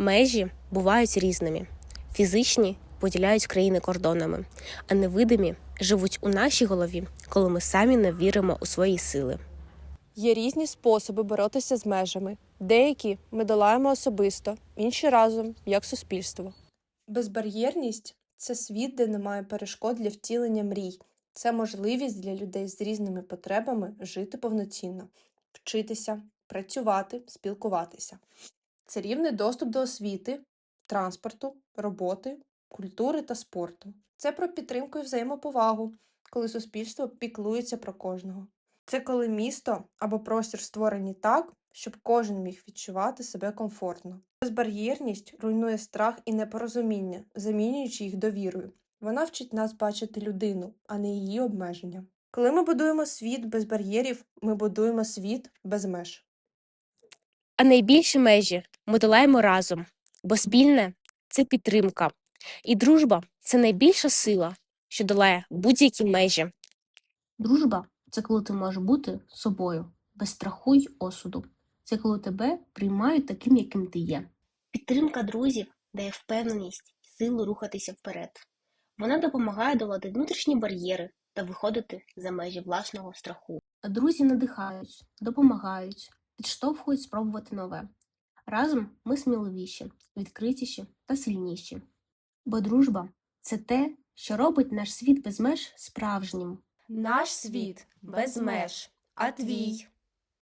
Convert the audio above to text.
Межі бувають різними. Фізичні поділяють країни кордонами, а невидимі живуть у нашій голові, коли ми самі не віримо у свої сили. Є різні способи боротися з межами. Деякі ми долаємо особисто, інші разом, як суспільство. Безбар'єрність це світ, де немає перешкод для втілення мрій. Це можливість для людей з різними потребами жити повноцінно, вчитися, працювати, спілкуватися. Це рівний доступ до освіти, транспорту, роботи, культури та спорту. Це про підтримку і взаємоповагу, коли суспільство піклується про кожного. Це коли місто або простір створені так, щоб кожен міг відчувати себе комфортно. Безбар'єрність руйнує страх і непорозуміння, замінюючи їх довірою. Вона вчить нас бачити людину, а не її обмеження. Коли ми будуємо світ без бар'єрів, ми будуємо світ без меж. А найбільші межі ми долаємо разом, бо спільне це підтримка, і дружба це найбільша сила, що долає будь-які межі. Дружба це коли ти можеш бути собою, без страху й осуду. Це коли тебе приймають таким, яким ти є. Підтримка друзів дає впевненість і силу рухатися вперед. Вона допомагає долати внутрішні бар'єри та виходити за межі власного страху. А Друзі надихають, допомагають, підштовхують спробувати нове. Разом ми сміливіші, відкритіші та сильніші. Бо дружба це те, що робить наш світ без меж справжнім. Наш світ без меж, а твій.